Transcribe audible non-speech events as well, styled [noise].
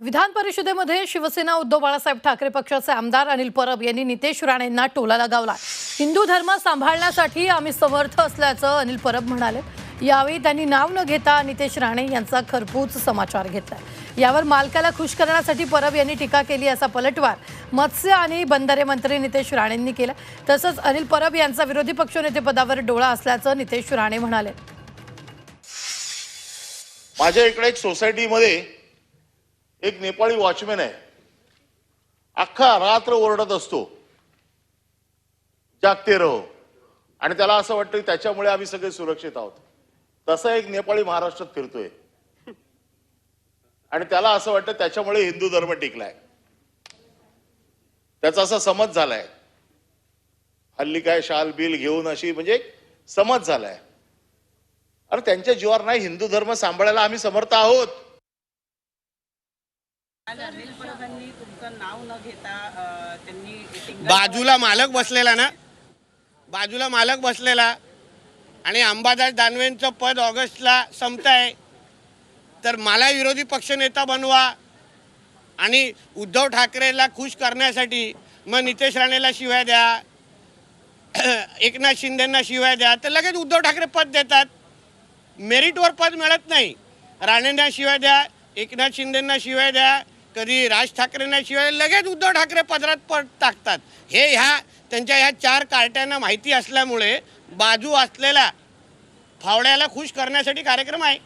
विधान परिषदेमध्ये शिवसेना उद्धव बाळासाहेब ठाकरे पक्षाचे आमदार अनिल परब यांनी नितेश राणेंना टोला लगावला हिंदू धर्म सांभाळण्यासाठी आम्ही समर्थ असल्याचं अनिल परब म्हणाले. यावेळी त्यांनी नाव न घेता नितेश राणे यांचा खरपूच समाचार घेतला यावर मालकाला खुश करण्यासाठी परब यांनी टीका केली असा पलटवार मत्स्य आणि बंदरे मंत्री नितेश राणेंनी केला. तसंच अनिल परब यांचा विरोधी पक्षनेतेपदावर डोळा असल्याचं नितेश राणे म्हणाले. माझ्या इकडे एक सोसायटीमध्ये एक नेपाळी वॉचमॅन आहे. अख्खा रात्र ओरडत असतो. जागते रहो. आणि त्याला असं वाटतं की त्याच्यामुळे आम्ही सगळे सुरक्षित आहोत. तसा एक नेपाळी महाराष्ट्रात फिरतोय. आणि त्याला असं वाटतं त्याच्यामुळे हिंदू धर्म टिकलाय. त्याचा असा समज झालाय. हल्ली काय शाल बिल घेऊन अशी म्हणजे समज झालाय. अरे त्यांच्या जीवावर नाही हिंदू धर्म सांभाळायला आम्ही समर्थ आहोत आज अनिल परबांनी तुमचं नाव न घेता अं, त्यांनी टिंगल- बाजूला मालक बसलेला ना? बाजूला मालक बसलेला. आणि अंबादास दानवेंचं पद ऑगस्टला संपत आहे तर मला विरोधी पक्षनेता बनवा आणि उद्धव ठाकरेला खुश करण्यासाठी मग नितेश राणेला शिवाय द्या. [clears throat] एकनाथ शिंदेंना शिवाय द्या. तर लगेच उद्धव ठाकरे पद देतात. मेरिटवर पद मिळत नाही. राणेंना शिवाय द्या. एकनाथ शिंदेंना शिवाय द्या. कधी राज ठाकरेंना शिवाय लगेच उद्धव ठाकरे पदरात पट टाकतात. हे ह्या त्यांच्या ह्या चार कार्ट्यांना माहिती असल्यामुळे बाजू असलेल्या फावड्याला खुश करण्यासाठी कार्यक्रम आहे.